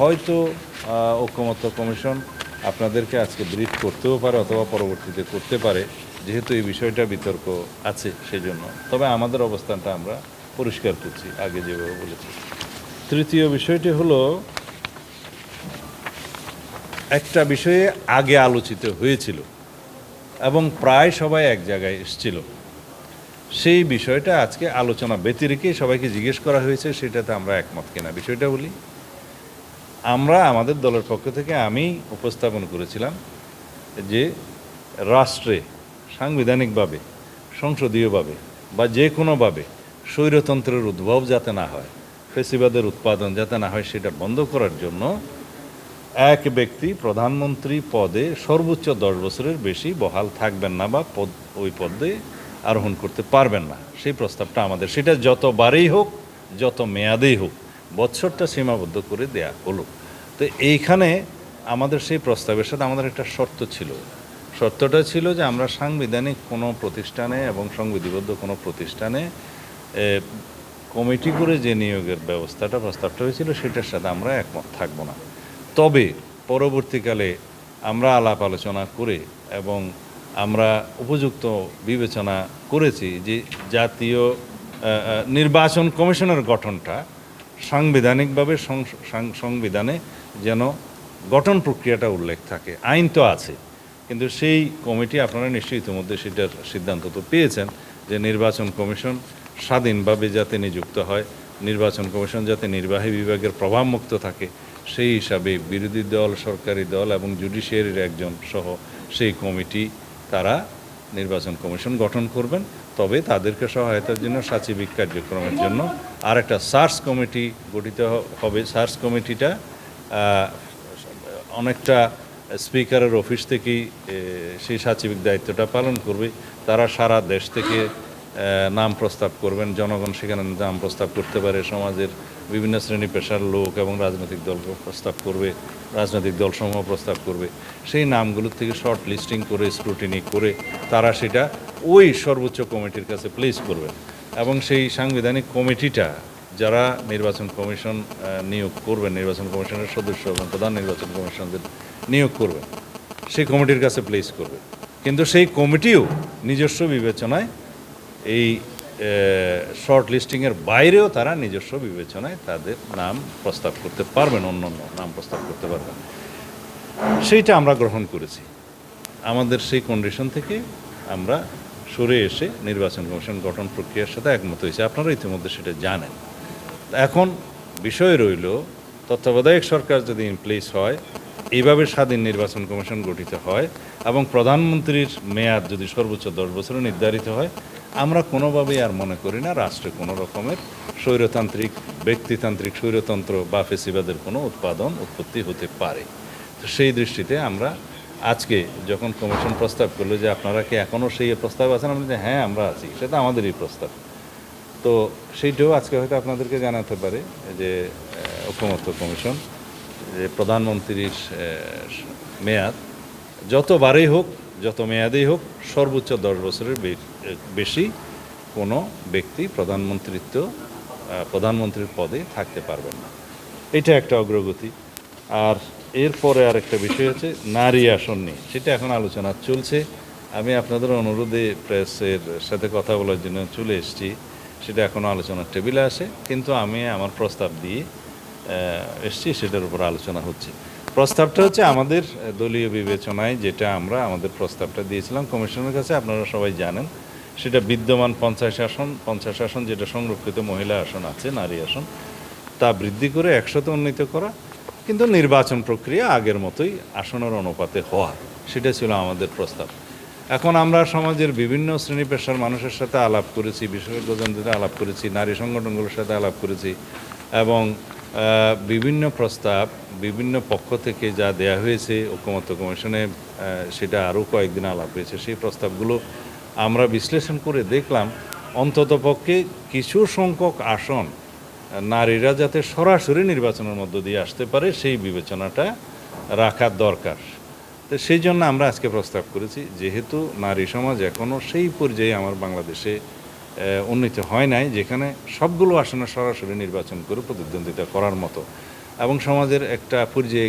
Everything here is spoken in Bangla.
হয়তো আহ, ঐকমত্য কমিশন আপনাদেরকে আজকে ব্রিফ করতেও পারে অথবা পরবর্তীতে করতে পারে যেহেতু এই বিষয়টা বিতর্ক আছে সেজন্য। তবে আমাদের অবস্থানটা আমরা পরিষ্কার করছি আগে যেভাবে বলেছি। তৃতীয় বিষয়টি হলো একটা বিষয়ে আগে আলোচিত হয়েছিল এবং প্রায় সবাই এক জায়গায় এসেছিল। সেই বিষয়টা আজকে আলোচনা ব্যতিরেকে সবাইকে জিজ্ঞেস করা হয়েছে সেটাতে আমরা একমত কিনা। বিষয়টা বলি আমরা আমাদের দলের পক্ষ থেকে আমি উপস্থাপন করেছিলাম যে রাষ্ট্রে সাংবিধানিকভাবে, সংসদীয়ভাবে বা যে কোনোভাবে স্বৈরতন্ত্রের উদ্ভব যাতে না হয়, ফেসিবাদের উৎপাদন যাতে না হয়, সেটা বন্ধ করার জন্য এক ব্যক্তি প্রধানমন্ত্রী পদে সর্বোচ্চ দশ বছরের বেশি বহাল থাকবেন না বা পদ, ওই পদে আরোহণ করতে পারবেন না। সেই প্রস্তাবটা আমাদের, সেটা যতবারেই হোক, যত মেয়াদেই হোক বৎসরটা সীমাবদ্ধ করে দেয়া হলো। তো এইখানে আমাদের সেই প্রস্তাবের সাথে আমাদের একটা শর্ত ছিল। শর্তটা ছিল যে আমরা সাংবিধানিক কোনো প্রতিষ্ঠানে এবং সংবিধিবদ্ধ কোনো প্রতিষ্ঠানে কমিটি করে যে নিয়োগের ব্যবস্থাটা, প্রস্তাবটা হয়েছিল, সেটার সাথে আমরা একমত থাকব না। তবে পরবর্তীকালে আমরা আলাপ আলোচনা করে এবং আমরা উপযুক্ত বিবেচনা করেছি যে জাতীয় নির্বাচন কমিশনের গঠনটা সাংবিধানিকভাবে সংবিধানে যেন গঠন প্রক্রিয়াটা উল্লেখ থাকে। আইন তো আছে, কিন্তু সেই কমিটি আপনারা নিশ্চয়ই ইতিমধ্যে সেটার সিদ্ধান্ত তো পেয়েছেন যে নির্বাচন কমিশন স্বাধীনভাবে যাতে নিযুক্ত হয়, নির্বাচন কমিশন যাতে নির্বাহী বিভাগের প্রভাবমুক্ত থাকে, সেই হিসাবে বিরোধী দল, সরকারি দল এবং জুডিশিয়ারির একজন সহ সেই কমিটি তারা নির্বাচন কমিশন গঠন করবেন, তবে তাদেরকে সহায়তার জন্য সাচিবিক কার্যক্রমের জন্য আর একটা সার্চ কমিটি গঠিত হবে। সার্চ কমিটিটা অনেকটা স্পিকারের অফিস থেকেই সেই সাচিবিক দায়িত্বটা পালন করবে। তারা সারা দেশ থেকে নাম প্রস্তাব করবেন। জনগণ সেখানে নাম প্রস্তাব করতে পারে। সমাজের বিভিন্ন শ্রেণি পেশার লোক এবং রাজনৈতিক দল প্রস্তাব করবে, রাজনৈতিক দলসমূহ প্রস্তাব করবে। সেই নামগুলোর থেকে শর্ট লিস্টিং করে স্ক্রুটিনি করে তারা সেটা ওই সর্বোচ্চ কমিটির কাছে প্লেস করবেন এবং সেই সাংবিধানিক কমিটিটা যারা নির্বাচন কমিশন নিয়োগ করবেন, নির্বাচন কমিশনের সদস্য এবং প্রধান নির্বাচন কমিশনদের নিয়োগ করবেন, সেই কমিটির কাছে প্লেস করবে। কিন্তু সেই কমিটিও নিজস্ব বিবেচনায় এই শর্ট লিস্টিংয়ের বাইরেও তারা নিজস্ব বিবেচনায় তাদের নাম প্রস্তাব করতে পারবেন, অন্য অন্য নাম প্রস্তাব করতে পারবেন। সেইটা আমরা গ্রহণ করেছি। আমাদের সেই কন্ডিশন থেকে আমরা সরে এসে নির্বাচন কমিশন গঠন প্রক্রিয়ার সাথে একমত হয়েছে। আপনারা ইতিমধ্যে সেটা জানেন। এখন বিষয় রইল, তত্ত্বাবধায়ক সরকার যদি ইন প্লেস হয়, এইভাবে স্বাধীন নির্বাচন কমিশন গঠিত হয় এবং প্রধানমন্ত্রীর মেয়াদ যদি সর্বোচ্চ দশ বছরে নির্ধারিত হয় আমরা কোনোভাবেই আর মনে করি না রাষ্ট্রে কোনো রকমের স্বৈরতান্ত্রিক ব্যক্তিতান্ত্রিক স্বৈরতন্ত্র বা ফেসিবাদের কোনো উৎপাদন উৎপত্তি হতে পারে। তো সেই দৃষ্টিতে আমরা আজকে যখন কমিশন প্রস্তাব করল যে আপনারা কি এখনও সেই প্রস্তাব আছেন? আমরা যে হ্যাঁ আমরা আছি। সেটা আমাদেরই প্রস্তাব। তো সেইটাও আজকে হয়তো আপনাদেরকে জানাতে পারে যে আহ, ঐকমত্য কমিশন যে প্রধানমন্ত্রীর মেয়াদ যতবারেই হোক যত মেয়াদেই হোক সর্বোচ্চ দশ বছরের বে- বেশি কোনো ব্যক্তি প্রধানমন্ত্রিত্ব প্রধানমন্ত্রীর পদে থাকতে পারবেন না। এটা একটা অগ্রগতি। আর এরপরে আর একটা বিষয় হচ্ছে নারী আসন নিয়ে। সেটা এখন আলোচনা চলছে। আমি আপনাদের অনুরোধে প্রেসের সাথে কথা বলার জন্য চলে এসেছি। সেটা এখনও আলোচনার টেবিলে আসে। কিন্তু আমি আমার প্রস্তাব দিয়ে এসছি, সেটার উপর আলোচনা হচ্ছে। প্রস্তাবটা হচ্ছে আমাদের দলীয় বিবেচনায় যেটা আমরা আমাদের প্রস্তাবটা দিয়েছিলাম। কমিশনের কাছে আপনারা সবাই জানেন। সেটা বিদ্যমান পঞ্চাশ আসন পঞ্চাশ আসন যেটা সংরক্ষিত মহিলা আসন আছে, নারী আসন, তা বৃদ্ধি করে একশোতে উন্নীত করা, কিন্তু নির্বাচন প্রক্রিয়া আগের মতোই আসনের অনুপাতে হওয়া, সেটা ছিল আমাদের প্রস্তাব। এখন আমরা সমাজের বিভিন্ন শ্রেণি পেশার মানুষের সাথে আলাপ করেছি, বিশেষজ্ঞজনদের আলাপ করেছি, নারী সংগঠনগুলোর সাথে আলাপ করেছি, এবং বিভিন্ন প্রস্তাব, বিভিন্ন পক্ষ থেকে যা দেয়া হয়েছে ঐকমত্য কমিশনে সেটা আরও কয়েকদিন আলাপ হয়েছে, সেই প্রস্তাবগুলো আমরা বিশ্লেষণ করে দেখলাম অন্ততপক্ষে কিছু সংখ্যক আসন নারীরা যাতে সরাসরি নির্বাচনের মধ্য দিয়ে আসতে পারে, সেই বিবেচনাটা রাখার দরকার। তো সেই জন্য আমরা আজকে প্রস্তাব করেছি, যেহেতু নারী সমাজ এখনও সেই পর্যায়ে আমার বাংলাদেশে উন্নীত হয় নাই, যেখানে সবগুলো আসনে সরাসরি নির্বাচন করে প্রতিদ্বন্দ্বিতা করার মতো। এবং সমাজের একটা পর্যায়ে